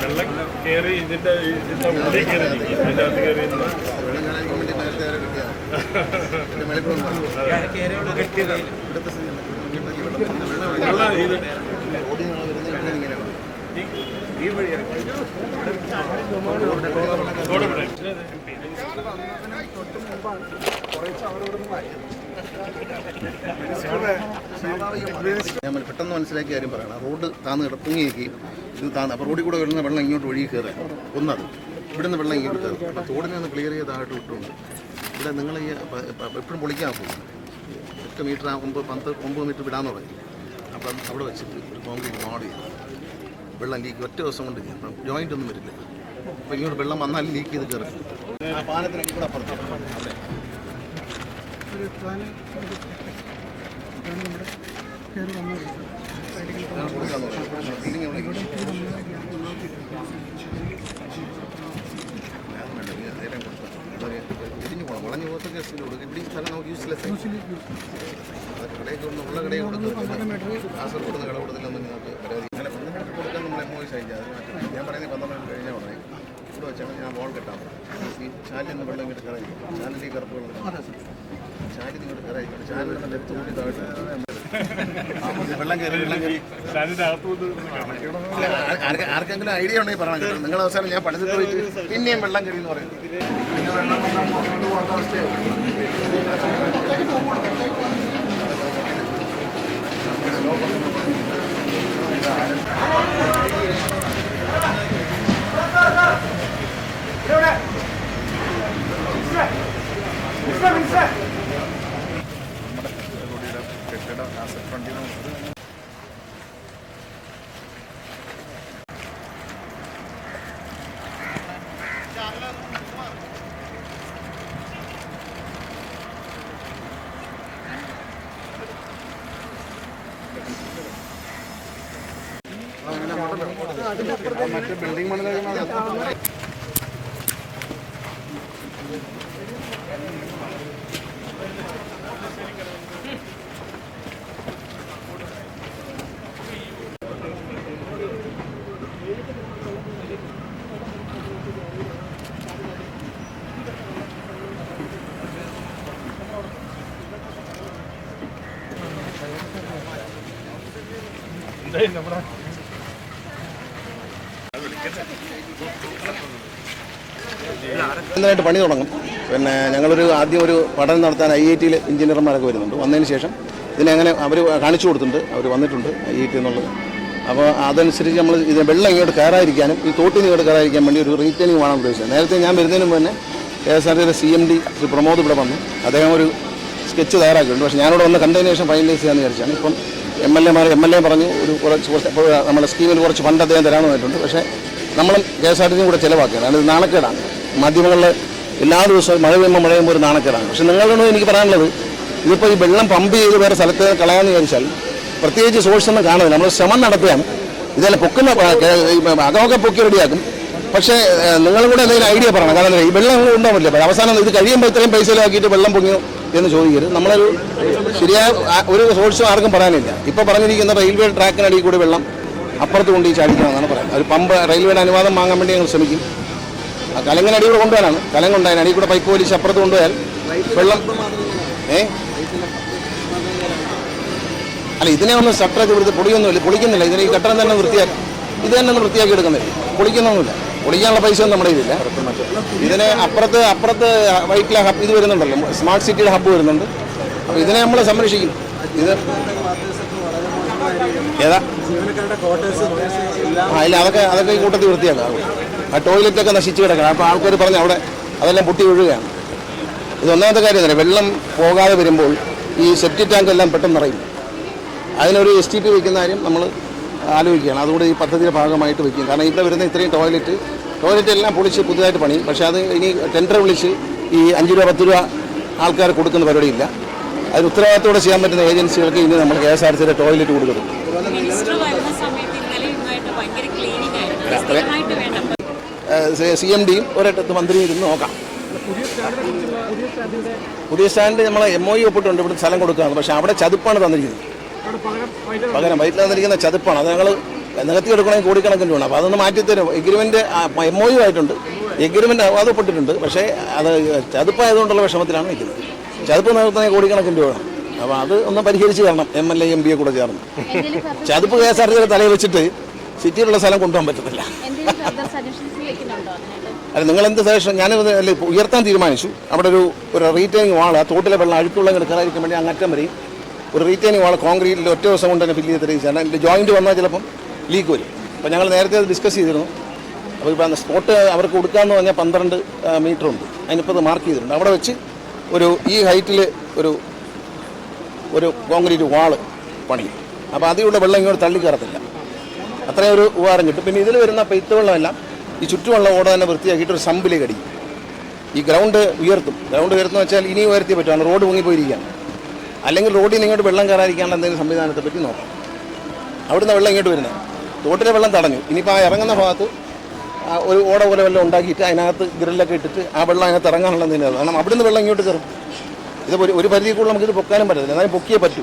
വെള്ളം കയറി ഇതിന്റെ ഇതിന്റെ ഉള്ളിൽ കയറി നിൽക്കും ഇതിന്റെ അകത്ത് കയറി വെള്ളം ഇത് ഞാൻ പെട്ടെന്ന് മനസ്സിലാക്കിയ കാര്യം പറയണം. റോഡ് താന്ന് കിടപ്പുങ്ങിയിരിക്കുകയും ഇത് താന്ന് അപ്പോൾ റോഡിൽ കൂടെ വരുന്ന വെള്ളം ഇങ്ങോട്ട് ഒഴുകി കയറാൻ ഒന്നത്. ഇവിടുന്ന് വെള്ളം ഇങ്ങോട്ട് കയറും. അപ്പോൾ തോടിനെ ഒന്ന് ക്ലിയർ ചെയ്തതായിട്ട് വിട്ടുണ്ട് ഇവിടെ നിങ്ങൾ ഈ എപ്പോഴും പൊളിക്കാൻ പോകും എട്ട് മീറ്റർ ആകുമ്പോൾ പത്ത് ഒമ്പത് മീറ്റർ വിടാന്ന് പറയും അപ്പം അവിടെ വെച്ചിട്ട് ഒരു കോൺക്രീറ്റ് മോഡ് ചെയ്തു. വെള്ളം ലീക്ക് ഒറ്റ ദിവസം കൊണ്ട് കയറണം അപ്പം ജോയിന്റ് ഒന്നും വരില്ല. അപ്പോൾ ഇങ്ങോട്ട് വെള്ളം വന്നാൽ ലീക്ക് ചെയ്ത് കയറും. ഇടിഞ്ഞു പോകണം വളഞ്ഞു പോകത്ത കേസിൽ കൊടുക്കും ഇവിടെ സ്ഥലം നമുക്ക് യൂസ്ലെസ് ഉള്ള കടയിൽ കൊടുത്ത് കാസർഗോഡ് കട കൊടുത്തില്ലെന്ന് നിങ്ങൾക്ക് പരാതി. അത് മാറ്റി. ഞാൻ പറയുന്നത് പന്ത്രണ്ട് കഴിഞ്ഞാൽ ഉടനെ ഇവിടെ ഞാൻ വോൾ കെട്ടാം ഈ ചാലിൽ നിന്ന് വെള്ളം ഇങ്ങോട്ട് കയറി ചാലിൽ ഈ കറുപ്പ് വെള്ളം ചാലിൽ ഇങ്ങോട്ട് കയറി ചാലിൽ നിന്ന് ലെഫ്റ്റ് കൂടി താഴ്ത്ത് വെള്ളം വെള്ളം ആർക്കെങ്കിലും ഐഡിയ ഉണ്ടെങ്കിൽ പറയണം നിങ്ങളുടെ അവസാനം ഞാൻ പഠിച്ചിട്ട് പോയിട്ട് പിന്നെയും വെള്ളം കയറി എന്ന് പറയുന്നത് മറ്റേ ബിൽഡിംഗ് പണിത എന്തായി നമ്മുടെ നന്നായിട്ട് പണി തുടങ്ങും. പിന്നെ ഞങ്ങളൊരു ആദ്യം ഒരു പഠനം നടത്താൻ ഐ ഐ ടിയിൽ എഞ്ചിനീയർമാരൊക്കെ വരുന്നുണ്ട്. വന്നതിന് ശേഷം ഇതിനെങ്ങനെ അവർ കാണിച്ചു കൊടുത്തിട്ടുണ്ട്. അവർ വന്നിട്ടുണ്ട് ഐ ഐ ടി എന്നുള്ളത്. അപ്പോൾ അതനുസരിച്ച് നമ്മൾ ഇത് വെള്ളം ഇങ്ങോട്ട് കയറാതിരിക്കാനും ഈ തോട്ടിൽ ഇങ്ങോട്ട് കയറാതിരിക്കാൻ വേണ്ടി ഒരു റീറ്റെയിനിങ് വേണം ഉദ്ദേശിച്ചത്. നേരത്തെ ഞാൻ വരുന്നതിന് മുമ്പ് തന്നെ കെ എസ് ആർ ടിയുടെ C M D Shri Pramod ഇവിടെ വന്നു. അദ്ദേഹം ഒരു സ്കെച്ച് തയ്യാറാക്കിയിട്ടുണ്ട്. പക്ഷേ ഞാനിവിടെ വന്ന കണ്ടതിന് ഫൈനലൈസ് ചെയ്യാമെന്ന് വിചാരിച്ചാണ്. ഇപ്പം എം എൽ എമാർ എം എൽ എ പറഞ്ഞു ഒരു കുറച്ച് കുറച്ച് നമ്മുടെ സ്കീമിൽ കുറച്ച് ഫണ്ട് അദ്ദേഹം തരാമെന്ന് പറഞ്ഞിട്ടുണ്ട്. പക്ഷേ നമ്മളും കെ എസ് ആർ ടി സിയും കൂടെ ചിലവാക്കുകയാണ്. അത് നാണക്കേടാണ്. മാധ്യമങ്ങളിൽ എല്ലാ ദിവസവും മഴ പെയ്യുമ്പോൾ മഴ പെയ്യുമ്പോൾ ഒരു നാണക്കേടാണ്. പക്ഷെ നിങ്ങളോട് എനിക്ക് പറയാനുള്ളത് ഇതിപ്പോൾ ഈ വെള്ളം പമ്പ് ചെയ്ത് വേറെ സ്ഥലത്ത് കളയാമെന്ന് വിചാരിച്ചാൽ പ്രത്യേകിച്ച് സോഴ്സ് ഒന്നും കാണുന്നില്ല നമ്മൾ ശ്രമം നടത്തുകയാണ്. ഇതെല്ലാം പൊക്കുന്ന അകമൊക്കെ പൊക്കി റെഡിയാക്കും. പക്ഷേ നിങ്ങളും കൂടെ എന്തെങ്കിലും ഐഡിയ പറയണം. കാരണം ഈ വെള്ളം ഉണ്ടാവില്ല അവസാനം ഇത് കഴിയുമ്പോൾ ഇത്രയും ആക്കിയിട്ട് വെള്ളം പൊങ്ങിയോ എന്ന് ചോദിക്കരുത്. നമ്മളൊരു ശരിയായ ഒരു സോഴ്സും ആർക്കും പറയാനില്ല. ഇപ്പോൾ പറഞ്ഞിരിക്കുന്ന റെയിൽവേ ട്രാക്കിനടിയിൽ കൂടി വെള്ളം അപ്പുറത്ത് കൊണ്ട് ഈ ചാടിക്കണമെന്നാണ് പറയുന്നത്. ഒരു പമ്പ് റെയിൽവേയുടെ അനുവാദം വാങ്ങാൻ വേണ്ടി ഞങ്ങൾ ശ്രമിക്കും. ആ കലങ്ങനെ അടി കൂടെ കൊണ്ടുപോകാനാണ് കലം കൊണ്ടുപോയാൽ അടി കൂടെ പൈപ്പ് വലിച്ച് അപ്പുറത്ത് കൊണ്ടുപോയാൽ വെള്ളം ഏ? അല്ല ഇതിനെ ഒന്ന് ഷട്ടറൊക്കെ വിടുത്ത് പൊളിയൊന്നുമില്ല. പൊളിക്കുന്നില്ല. ഇതിനെ ഈ കെട്ടണം തന്നെ വൃത്തിയാക്കി ഇത് തന്നെ ഒന്ന് വൃത്തിയാക്കി എടുക്കുന്നില്ല. പൊളിക്കുന്നൊന്നുമില്ല. പൊളിക്കാനുള്ള പൈസ ഒന്നും നമ്മുടെ ഇതില്ല ഇതിനെ അപ്പുറത്ത് അപ്പുറത്ത് വൈറ്റിലെ ഹബ് ഇത് വരുന്നുണ്ടല്ലോ. സ്മാർട്ട് സിറ്റിയുടെ ഹബ്ബ് വരുന്നുണ്ട്. അപ്പോൾ ഇതിനെ നമ്മൾ സംരക്ഷിക്കും. ഇത് ഏതാ? ആ ഇല്ല അതൊക്കെ അതൊക്കെ ഈ കൂട്ടത്തിൽ വൃത്തിയാക്കാം ആ ടോയ്ലറ്റൊക്കെ നശിച്ചു കിടക്കണം. അപ്പോൾ ആൾക്കാർ പറഞ്ഞു അവിടെ അതെല്ലാം പൊട്ടി വീഴുകയാണ്. ഇത് ഒന്നാമത്തെ കാര്യം തന്നെ വെള്ളം പോകാതെ വരുമ്പോൾ ഈ സെപ്റ്റി ടാങ്ക് എല്ലാം പെട്ടെന്ന് നിറയും. അതിനൊരു എസ് ടി പി വയ്ക്കുന്ന കാര്യം നമ്മൾ ആലോചിക്കുകയാണ്. അതുകൂടി ഈ പദ്ധതിയുടെ ഭാഗമായിട്ട് വയ്ക്കും. കാരണം ഇവിടെ വരുന്ന ഇത്രയും ടോയ്ലറ്റ് ടോയ്ലറ്റ് എല്ലാം പൊളിച്ച് പുതുതായിട്ട് പണി. പക്ഷേ അത് ഇനി ടെൻഡർ വിളിച്ച് ഈ അഞ്ച് രൂപ പത്ത് രൂപ ആൾക്കാർ കൊടുക്കുന്ന പരിപാടിയില്ല. അതിന് ഉത്തരവാദിത്തോടെ ചെയ്യാൻ പറ്റുന്ന ഏജൻസികൾക്ക് ഇനി നമ്മൾ കെ എസ് ആർ സിയുടെ ടോയ്ലറ്റ് കൊടുക്കുന്നു സി എം ഡിയും ഒരിടത്ത് മന്ത്രിയും ഇരുന്ന് നോക്കാം. പുതിയ സ്റ്റാൻഡ് നമ്മൾ എം ഒ ഇ ഒപ്പിട്ടുണ്ട്. ഇവിടെ സ്ഥലം കൊടുക്കുകയാണ് പക്ഷേ അവിടെ ചതുപ്പാണ് തന്നിരിക്കുന്നത്. പകരം വൈറ്റിൽ തന്നിരിക്കുന്ന ചതുപ്പാണ്. അത് ഞങ്ങൾ നികത്തി എടുക്കണമെങ്കിൽ കോടിക്കണക്കിന് വേണം അപ്പോൾ അതൊന്ന് മാറ്റിത്തരും എഗ്രിമെന്റ് എം ഒ യു ആയിട്ടുണ്ട്. എഗ്രിമെന്റ് അത് ഒപ്പിട്ടിട്ടുണ്ട്. പക്ഷേ അത് ചതുപ്പായതുകൊണ്ടുള്ള വിഷമത്തിലാണ് നിൽക്കുന്നത്. ചതുപ്പ് നികത്തണമെങ്കിൽ കോടിക്കണക്കിന് രൂപ അപ്പൊ അപ്പോൾ അത് ഒന്ന് പരിഹരിച്ച് തരണം. എം എൽ എ എം പിയെ കൂടെ ചേർന്ന്. ചതുപ്പ് കെ എസ് ആർ ടിയുടെ തലയിൽ വെച്ചിട്ട് സിറ്റിയിലുള്ള സ്ഥലം കൊണ്ടുപോകാൻ പറ്റത്തില്ല. അല്ല നിങ്ങൾ എന്ത് സജഷൻ ഞാൻ അല്ല ഉയർത്താൻ തീരുമാനിച്ചു. അവിടെ ഒരു ഒരു റീറ്റൈനിങ് വാൾ ആ തോട്ടിലെ വെള്ളം അഴുക്കുള്ള കിടക്കാതിരിക്കാൻ വേണ്ടി അങ്ങറ്റം വരെയും. ഒരു റീറ്റൈനിങ് വാൾ കോൺക്രീറ്റിൽ ഒറ്റ ദിവസം കൊണ്ട് തന്നെ ഫില്ല് ചെയ്ത് തരികയാണ് അതിന്റെ ജോയിന്റ് വന്നാൽ ചിലപ്പം ലീക്ക് വരും. അപ്പോൾ ഞങ്ങൾ നേരത്തെ അത് ഡിസ്കസ് ചെയ്തിരുന്നു. അപ്പോൾ ഇപ്പോൾ സ്പോട്ട് അവർക്ക് കൊടുക്കാമെന്ന് പറഞ്ഞാൽ പന്ത്രണ്ട് മീറ്റർ ഉണ്ട്. അതിനിപ്പോൾ അത് മാർക്ക് ചെയ്തിട്ടുണ്ട്. അവിടെ വെച്ച് ഒരു ഈ ഹൈറ്റിൽ ഒരു ഒരു കോൺക്രീറ്റ് വാൾ പണിയും അപ്പോൾ അതിലൂടെ വെള്ളം ഇങ്ങോട്ട് തള്ളിക്കയറത്തില്ല അത്രയും ഒരു ഉപകാരം കിട്ടും. പിന്നെ ഇതിൽ വരുന്ന വെള്ളമെല്ലാം ഈ ചുറ്റുമുള്ള ഓട തന്നെ വൃത്തിയാക്കിയിട്ട് ഒരു സമ്പിലേക്ക് അടിക്കും ഈ ഗ്രൗണ്ട് ഉയർത്തും. ഗ്രൗണ്ട് ഉയർത്തുന്ന വെച്ചാൽ ഇനി ഉയർത്തി പറ്റുമാണ് റോഡ് പൊങ്ങിപ്പോയിരിക്കുകയാണ്. അല്ലെങ്കിൽ റോഡിൽ നിന്ന് ഇങ്ങോട്ട് വെള്ളം കയറാതിരിക്കാനുള്ള എന്തെങ്കിലും സംവിധാനത്തെ പറ്റി നോക്കാം. അവിടുന്ന് വെള്ളം ഇങ്ങോട്ട് വരുന്നത്. തോട്ടിലെ വെള്ളം തടഞ്ഞു. ഇനിയിപ്പോൾ ആ ഇറങ്ങുന്ന ഭാഗത്ത് ഒരു ഓട പോലെ വെള്ളം ഉണ്ടാക്കിയിട്ട് അതിനകത്ത് ഗ്രില്ലൊക്കെ ഇട്ടിട്ട് ആ വെള്ളം അതിനകത്ത് ഇറങ്ങാനുള്ള കാരണം അവിടുന്ന് വെള്ളം ഇങ്ങോട്ട് കയറും. ഇത് ഒരു പരിധി കൂടുതൽ നമുക്കിത് പൊക്കാനും പറ്റത്തില്ല. എന്നാലും പൊക്കിയേ പറ്റൂ.